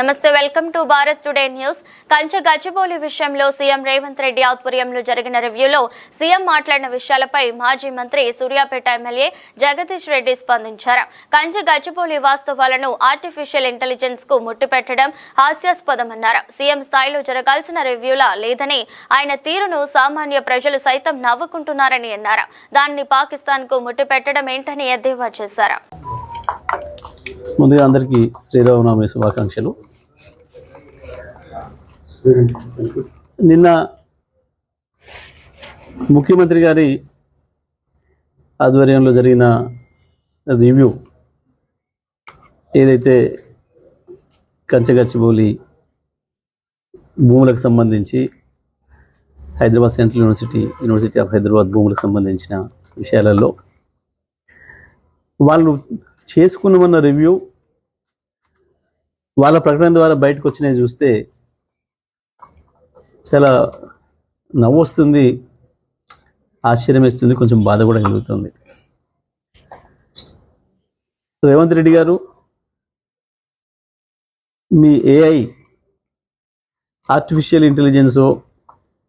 నమస్తే welcome to Bharat today news. Kanche Gachibowli విషయంలో CM Revanth Reddy ఆధ్వర్యంలో జరిగిన రివ్యూలో సీఎం మాట్లాడిన విషయాలపై మాజీ మంత్రి సూర్యాపేట ఎమ్మెల్యే జగదీష్ రెడ్డి స్పందించారు. కంచె గచ్చిబౌలి వాస్తవాలను ఆర్టిఫిషియల్ ఇంటెలిజెన్స్కు ముట్టిపెట్టడం హాస్యాస్పదమన్నారు. సీఎం స్థాయిలో జరగాల్సిన రివ్యూలా లేదని ఆయన తీరును సామాన్య ప్రజలు సైతం నవ్వుకుంటున్నారని అన్నారు. దాన్ని పాకిస్తాన్కు ముట్టిపెట్టడం ఏంటని ఎద్దేవా చేశారు. ముందుగా అందరికీ శ్రీరామనవమి శుభాకాంక్షలు. నిన్న ముఖ్యమంత్రి గారి ఆధ్వర్యంలో జరిగిన రివ్యూ ఏదైతే కంచగచ్చిబౌలి భూములకు సంబంధించి Hyderabad central university university of Hyderabad భూములకు సంబంధించిన విషయాలలో వాళ్ళు చేసుకున్నామన్న రివ్యూ వాళ్ళ ప్రకటన ద్వారా బయటకు వచ్చినవి చూస్తే చాలా నవ్వు వస్తుంది ఆశ్చర్యం వేస్తుంది కొంచెం బాధ కూడా కలుగుతుంది. రేవంత్ రెడ్డి గారు మీ ఏఐ ఆర్టిఫిషియల్ ఇంటెలిజెన్సో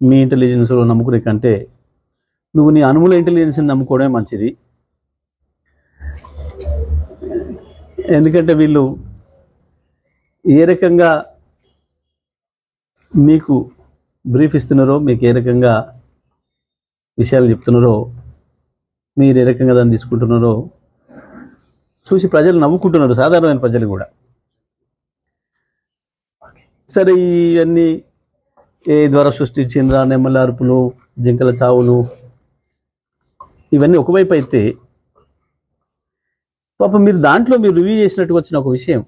మీ ఇంటెలిజెన్స్లో నమ్ముకునే కంటే నువ్వు నీ అనుముల ఇంటెలిజెన్స్ని నమ్ముకోవడమే మంచిది. ఎందుకంటే వీళ్ళు ఏ రకంగా మీకు బ్రీఫ్ ఇస్తున్నారో మీకు ఏ రకంగా విషయాలు చెప్తున్నారో మీరు ఏ రకంగా దాన్ని తీసుకుంటున్నారో చూసి ప్రజలు నవ్వుకుంటున్నారు సాధారణమైన ప్రజలు కూడా. సరే ఇవన్నీ ఏ ద్వారా సృష్టించిండ్రా నెమ్మల అరుపులు జింకల చావులు ఇవన్నీ ఒకవైపు అయితే పాపం మీరు దాంట్లో మీరు రివ్యూ చేసినట్టు వచ్చిన ఒక విషయం.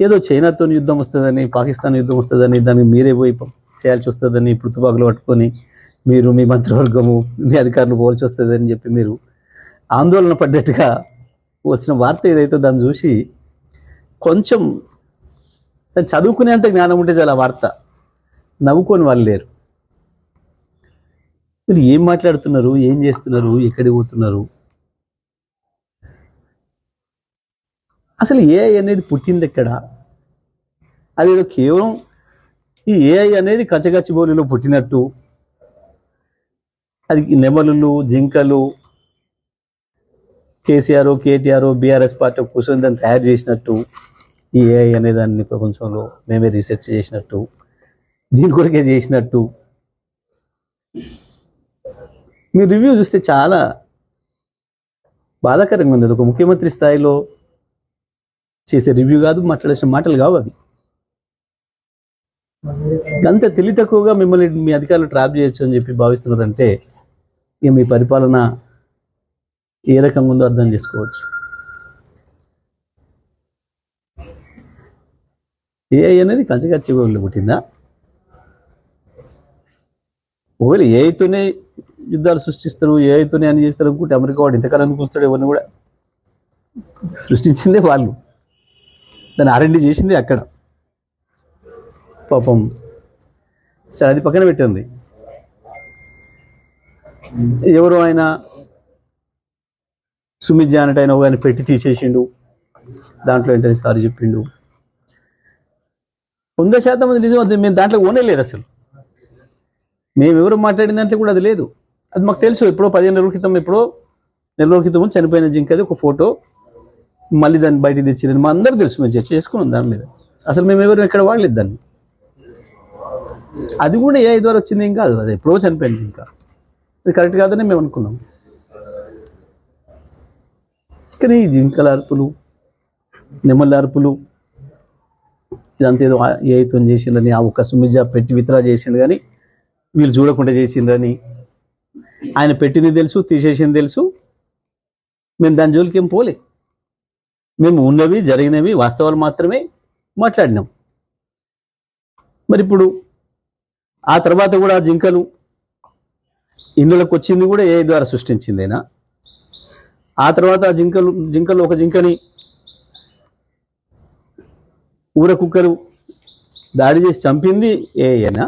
ఏదో చైనాతో యుద్ధం వస్తుందని పాకిస్తాన్ యుద్ధం వస్తుందని దానికి మీరే పోయి చేయాల్సి వస్తుందని పృతుబాగులు పట్టుకొని మీరు మీ మంత్రివర్గము మీ అధికారులు పోల్చి వస్తుందని చెప్పి మీరు ఆందోళన పడ్డట్టుగా వచ్చిన వార్త ఏదైతే దాన్ని చూసి కొంచెం దాన్ని చదువుకునేంత జ్ఞానం ఉంటే చాలా వార్త. నవ్వుకొని వాళ్ళు లేరు. మీరు ఏం మాట్లాడుతున్నారు? ఏం చేస్తున్నారు? ఎక్కడికి పోతున్నారు? అసలు ఏఐ అనేది పుట్టింది ఎక్కడ? అది కేవలం ఈ ఏఐ అనేది కచ్చగచ్చిబౌలిలో పుట్టినట్టు. అది నెమలులు జింకలు కేసీఆర్ కేటీఆర్ బీఆర్ఎస్ పార్టీ కూర్చొని దాన్ని తయారు చేసినట్టు. ఈ ఏఐ అనే దాన్ని ప్రపంచంలో మేమే రీసెర్చ్ చేసినట్టు. దీని కొరకే చేసినట్టు. మీరు రివ్యూ చూస్తే చాలా బాధాకరంగా ఉంది. అది ఒక ముఖ్యమంత్రి స్థాయిలో చేసే రివ్యూ కాదు మాట్లాడేసిన మాటలు కావు అవి. అంత తెలి తక్కువగా మిమ్మల్ని మీ అధికారులు ట్రాప్ చేయొచ్చు అని చెప్పి భావిస్తున్నారంటే ఇక మీ పరిపాలన ఏ రకంగా ఉందో అర్థం చేసుకోవచ్చు. ఏఐ అనేది కంచగచ్చి వాళ్ళు పుట్టిందా? ఒకవేళ ఏఐతోనే యుద్ధాలు సృష్టిస్తారు ఏఐతోనే అని చేస్తారు అనుకుంటే అమెరికా వాడు ఇంతకాలం ఎందుకు వస్తాడు ఎవరిని కూడా? సృష్టించిందే వాళ్ళు. దాన్ని ఆర్ఎండి చేసింది అక్కడ. పాపం. సరే అది పక్కన పెట్టింది ఎవరు ఆయన? సుమిత్ జానట్ ఆయన ఆయన పెట్టి తీసేసిండు. దాంట్లో ఏంటని సారీ చెప్పిండు. వంద శాతం అది నిజం అది మేము దాంట్లో ఓనే అసలు. మేము ఎవరు మాట్లాడిన దాంట్లో కూడా అది లేదు. అది మాకు తెలుసు ఎప్పుడో పదిహేను రోజుల క్రితం ఎప్పుడో నెల రోజుల క్రితం చనిపోయిన జింకది ఒక ఫోటో. మళ్ళీ దాన్ని బయటికి తెచ్చిరని మా అందరూ తెలుసు మేము చర్చ చేసుకున్నాం దాని మీద. అసలు మేము ఎవరు ఎక్కడ వాడలేదు దాన్ని అది కూడా ఏ ద్వారా వచ్చింది ఏం కాదు. అది ఎప్పుడో చనిపోయింది ఇంకా. అది కరెక్ట్ కాదని మేము అనుకున్నాం. కానీ జింకల అరుపులు నెమ్మల అరుపులు ఇదంతా ఏదో ఏతో చేసిండ్రని ఆ ఒక్క సుమిజ పెట్టి విత్రా చేసిండు కానీ వీళ్ళు చూడకుండా చేసిండ్రని ఆయన పెట్టింది తెలుసు తీసేసింది తెలుసు. మేము దాని జోలికి ఏం పోలే. మేము ఉన్నవి జరిగినవి వాస్తవాలు మాత్రమే మాట్లాడినాం. మరి ఇప్పుడు ఆ తర్వాత కూడా ఆ జింకలు ఇందులోకి వచ్చింది కూడా ఏ ద్వారా సృష్టించిందేనా? ఆ తర్వాత ఆ జింకలు జింకలు ఒక జింకని ఊర కుక్కరు దాడి చేసి చంపింది ఏనా